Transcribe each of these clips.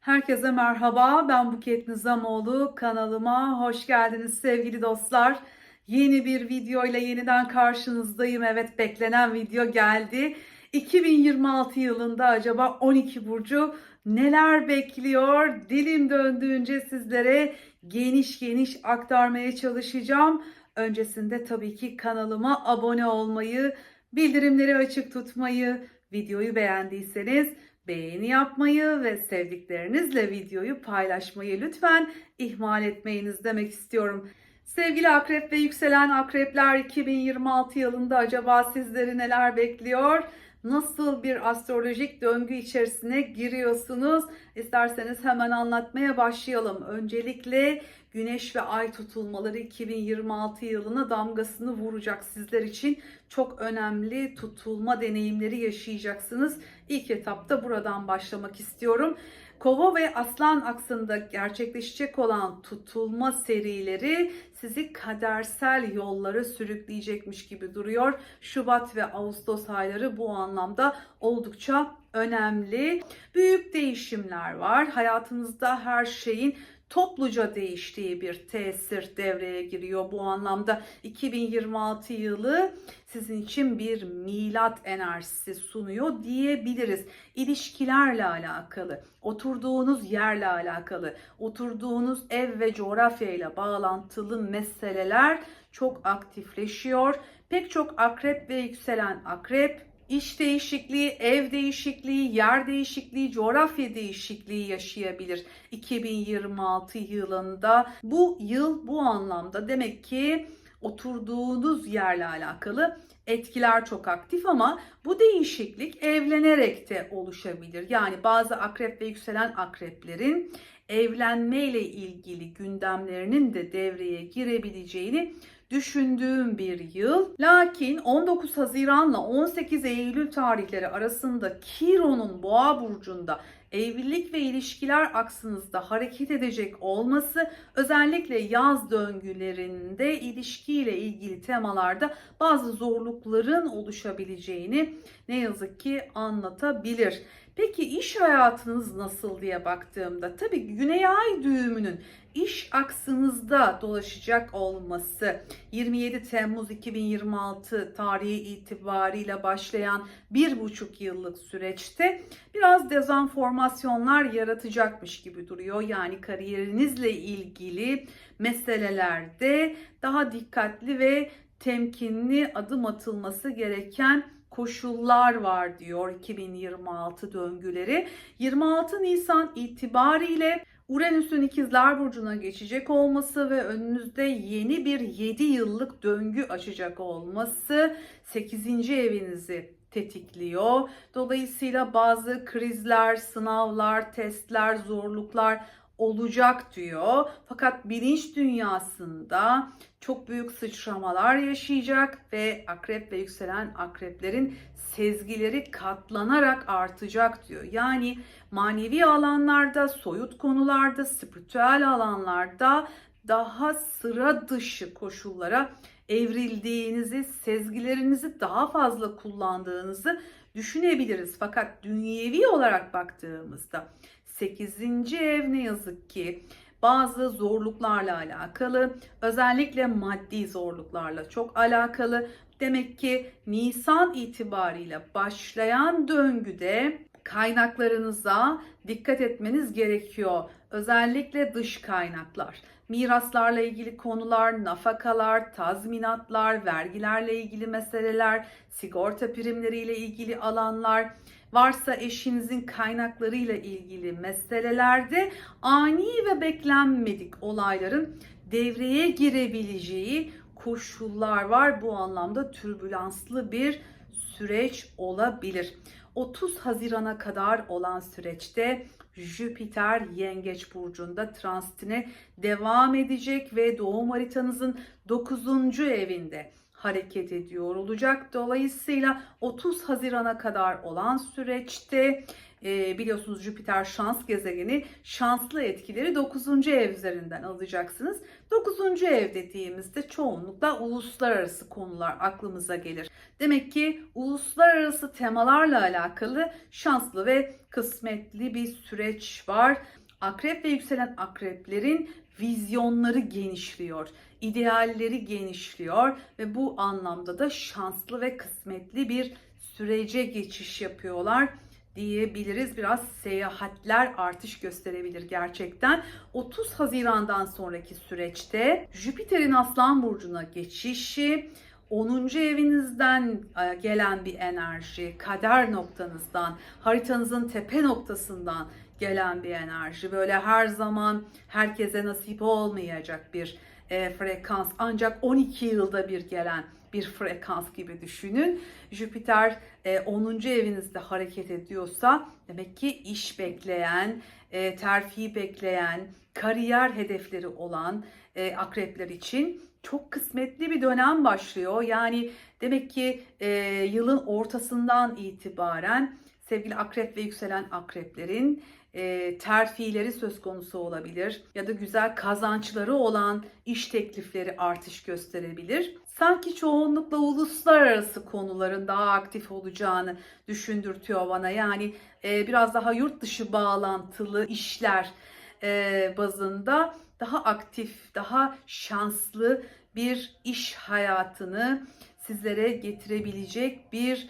Herkese merhaba. Ben Buket Nizamoğlu. Kanalıma hoş geldiniz sevgili dostlar. Yeni bir video ile yeniden karşınızdayım. Evet beklenen video geldi. 2026 yılında acaba 12 burcu neler bekliyor? Dilim döndüğünce sizlere geniş geniş aktarmaya çalışacağım. Öncesinde tabii ki kanalıma abone olmayı, bildirimleri açık tutmayı, videoyu beğendiyseniz beğeni yapmayı ve sevdiklerinizle videoyu paylaşmayı lütfen ihmal etmeyiniz demek istiyorum. Sevgili akrep ve yükselen akrepler 2026 yılında acaba sizleri neler bekliyor? Nasıl bir astrolojik döngü içerisine giriyorsunuz? İsterseniz hemen anlatmaya başlayalım. Öncelikle Güneş ve Ay tutulmaları 2026 yılına damgasını vuracak sizler için. Çok önemli tutulma deneyimleri yaşayacaksınız. İlk etapta buradan başlamak istiyorum. Kova ve Aslan aksında gerçekleşecek olan tutulma serileri sizi kadersel yollara sürükleyecekmiş gibi duruyor. Şubat ve Ağustos ayları bu anlamda oldukça önemli. Büyük değişimler var. Hayatınızda her şeyin topluca değiştiği bir tesir devreye giriyor. Bu anlamda 2026 yılı sizin için bir milat enerjisi sunuyor diyebiliriz. İlişkilerle alakalı, oturduğunuz yerle alakalı, oturduğunuz ev ve coğrafya ile bağlantılı meseleler çok aktifleşiyor. Pek çok akrep ve yükselen akrep iş değişikliği, ev değişikliği, yer değişikliği, coğrafya değişikliği yaşayabilir 2026 yılında. Bu yıl bu anlamda demek ki oturduğunuz yerle alakalı etkiler çok aktif ama bu değişiklik evlenerek de oluşabilir. Yani bazı akrep ve yükselen akreplerin evlenmeyle ilgili gündemlerinin de devreye girebileceğini düşündüğüm bir yıl. Lakin 19 Haziran'la 18 Eylül tarihleri arasında Kiron'un Boğa burcunda evlilik ve ilişkiler aksınızda hareket edecek olması özellikle yaz döngülerinde ilişkiyle ilgili temalarda bazı zorlukların oluşabileceğini ne yazık ki anlatabilir. Peki iş hayatınız nasıl diye baktığımda tabii Güney Ay düğümünün iş aksınızda dolaşacak olması 27 Temmuz 2026 tarihi itibariyle başlayan bir buçuk yıllık süreçte biraz dezenformasyonlar yaratacakmış gibi duruyor. Yani kariyerinizle ilgili meselelerde daha dikkatli ve temkinli adım atılması gereken koşullar var diyor 2026 döngüleri. 26 Nisan itibariyle Uranüs'ün ikizler burcuna geçecek olması ve önünüzde yeni bir 7 yıllık döngü açacak olması 8. evinizi tetikliyor. Dolayısıyla bazı krizler, sınavlar, testler, zorluklar olacak diyor. Fakat bilinç dünyasında çok büyük sıçramalar yaşayacak ve akrep ve yükselen akreplerin sezgileri katlanarak artacak diyor. Yani manevi alanlarda, soyut konularda, spiritüel alanlarda daha sıra dışı koşullara evrildiğinizi, sezgilerinizi daha fazla kullandığınızı düşünebiliriz. Fakat dünyevi olarak baktığımızda 8. ev ne yazık ki bazı zorluklarla alakalı, özellikle maddi zorluklarla çok alakalı. Demek ki Nisan itibariyle başlayan döngüde kaynaklarınıza dikkat etmeniz gerekiyor. Özellikle dış kaynaklar. Miraslarla ilgili konular, nafakalar, tazminatlar, vergilerle ilgili meseleler, sigorta primleriyle ilgili alanlar, varsa eşinizin kaynaklarıyla ilgili meselelerde ani ve beklenmedik olayların devreye girebileceği koşullar var. Bu anlamda türbülanslı bir süreç olabilir. 30 Haziran'a kadar olan süreçte Jüpiter Yengeç burcunda transitine devam edecek ve doğum haritanızın 9. evinde hareket ediyor olacak. Dolayısıyla 30 Haziran'a kadar olan süreçte e, biliyorsunuz Jüpiter şans gezegeni şanslı etkileri 9. ev üzerinden alacaksınız. 9. ev dediğimizde çoğunlukla uluslararası konular aklımıza gelir. Demek ki uluslararası temalarla alakalı şanslı ve kısmetli bir süreç var. Akrep ve yükselen akreplerin vizyonları genişliyor, idealleri genişliyor ve bu anlamda da şanslı ve kısmetli bir sürece geçiş yapıyorlar diyebiliriz. Biraz seyahatler artış gösterebilir gerçekten. 30 Haziran'dan sonraki süreçte Jüpiter'in Aslan Burcu'na geçişi 10. evinizden e, gelen bir enerji, kader noktanızdan, haritanızın tepe noktasından gelen bir enerji. Böyle her zaman herkese nasip olmayacak bir e, frekans ancak 12 yılda bir gelen bir frekans gibi düşünün. Jüpiter e, 10. evinizde hareket ediyorsa demek ki iş bekleyen, e, terfi bekleyen, kariyer hedefleri olan e, akrepler için çok kısmetli bir dönem başlıyor. Yani demek ki e, yılın ortasından itibaren sevgili akrep ve yükselen akreplerin e, terfileri söz konusu olabilir ya da güzel kazançları olan iş teklifleri artış gösterebilir. Sanki çoğunlukla uluslararası konuların daha aktif olacağını düşündürtüyor bana. Yani e, biraz daha yurt dışı bağlantılı işler e, bazında daha aktif, daha şanslı bir iş hayatını sizlere getirebilecek bir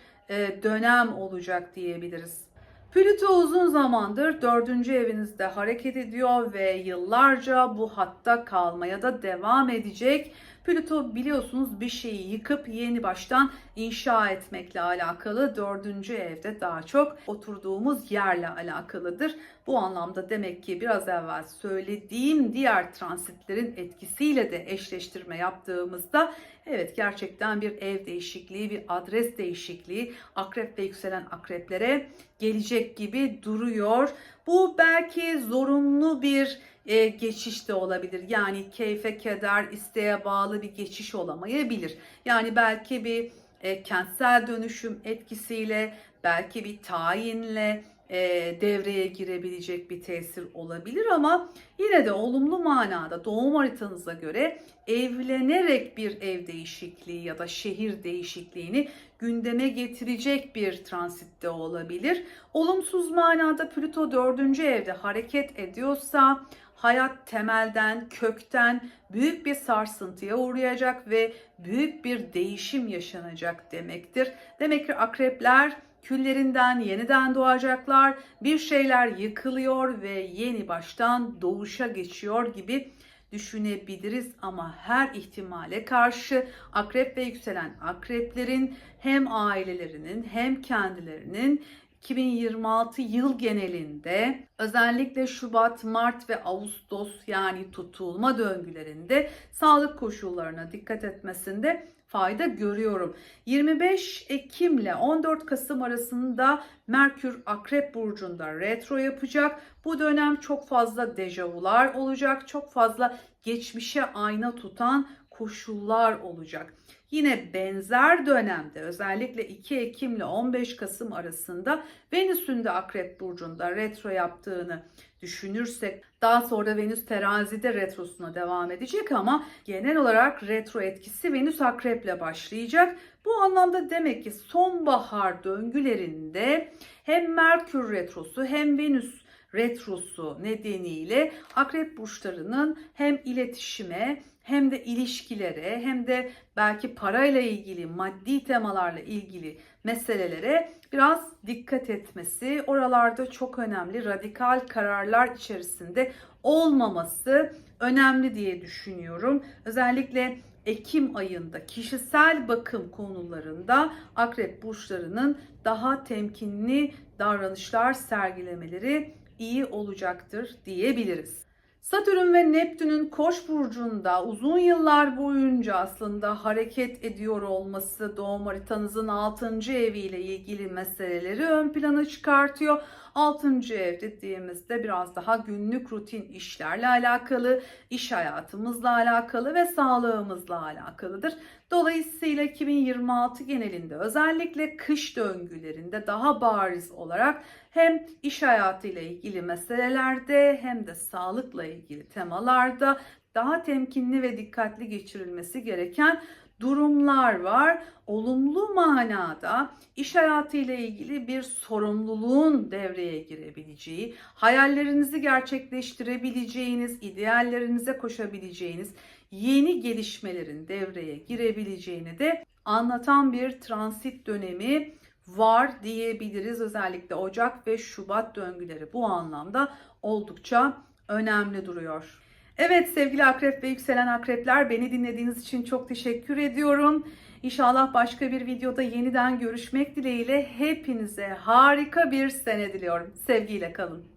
dönem olacak diyebiliriz. Plüto uzun zamandır dördüncü evinizde hareket ediyor ve yıllarca bu hatta kalmaya da devam edecek. Plüto biliyorsunuz bir şeyi yıkıp yeni baştan inşa etmekle alakalı dördüncü evde daha çok oturduğumuz yerle alakalıdır. Bu anlamda demek ki biraz evvel söylediğim diğer transitlerin etkisiyle de eşleştirme yaptığımızda evet gerçekten bir ev değişikliği, bir adres değişikliği akrep ve yükselen akreplere gelecek gibi duruyor. Bu belki zorunlu bir e, geçiş de olabilir. Yani keyfe keder, isteğe bağlı bir geçiş olamayabilir. Yani belki bir e, kentsel dönüşüm etkisiyle, belki bir tayinle e, devreye girebilecek bir tesir olabilir ama yine de olumlu manada doğum haritanıza göre evlenerek bir ev değişikliği ya da şehir değişikliğini gündeme getirecek bir transitte olabilir. Olumsuz manada Plüto 4. evde hareket ediyorsa hayat temelden, kökten büyük bir sarsıntıya uğrayacak ve büyük bir değişim yaşanacak demektir. Demek ki akrepler küllerinden yeniden doğacaklar. Bir şeyler yıkılıyor ve yeni baştan doğuşa geçiyor gibi düşünebiliriz ama her ihtimale karşı akrep ve yükselen akreplerin hem ailelerinin hem kendilerinin 2026 yıl genelinde özellikle Şubat, Mart ve Ağustos yani tutulma döngülerinde sağlık koşullarına dikkat etmesinde fayda görüyorum. 25 Ekim ile 14 Kasım arasında Merkür Akrep burcunda retro yapacak. Bu dönem çok fazla dejavular olacak. Çok fazla geçmişe ayna tutan koşullar olacak. Yine benzer dönemde özellikle 2 Ekim ile 15 Kasım arasında Venüs'ün de Akrep Burcu'nda retro yaptığını düşünürsek daha sonra Venüs terazide retrosuna devam edecek ama genel olarak retro etkisi Venüs Akrep'le başlayacak. Bu anlamda demek ki sonbahar döngülerinde hem Merkür retrosu hem Venüs retrosu nedeniyle akrep burçlarının hem iletişime hem de ilişkilere hem de belki parayla ilgili maddi temalarla ilgili meselelere biraz dikkat etmesi, oralarda çok önemli radikal kararlar içerisinde olmaması önemli diye düşünüyorum. Özellikle Ekim ayında kişisel bakım konularında akrep burçlarının daha temkinli davranışlar sergilemeleri iyi olacaktır diyebiliriz. Satürn ve Neptün'ün Koç burcunda uzun yıllar boyunca aslında hareket ediyor olması doğum haritanızın 6. eviyle ilgili meseleleri ön plana çıkartıyor. Altıncı ev dediğimizde biraz daha günlük rutin işlerle alakalı, iş hayatımızla alakalı ve sağlığımızla alakalıdır. Dolayısıyla 2026 genelinde özellikle kış döngülerinde daha bariz olarak hem iş hayatıyla ilgili meselelerde hem de sağlıkla ilgili temalarda daha temkinli ve dikkatli geçirilmesi gereken durumlar var. Olumlu manada iş hayatıyla ilgili bir sorumluluğun devreye girebileceği, hayallerinizi gerçekleştirebileceğiniz, ideallerinize koşabileceğiniz yeni gelişmelerin devreye girebileceğini de anlatan bir transit dönemi var diyebiliriz. Özellikle Ocak ve Şubat döngüleri bu anlamda oldukça önemli duruyor. Evet sevgili akrep ve yükselen akrepler beni dinlediğiniz için çok teşekkür ediyorum. İnşallah başka bir videoda yeniden görüşmek dileğiyle hepinize harika bir sene diliyorum. Sevgiyle kalın.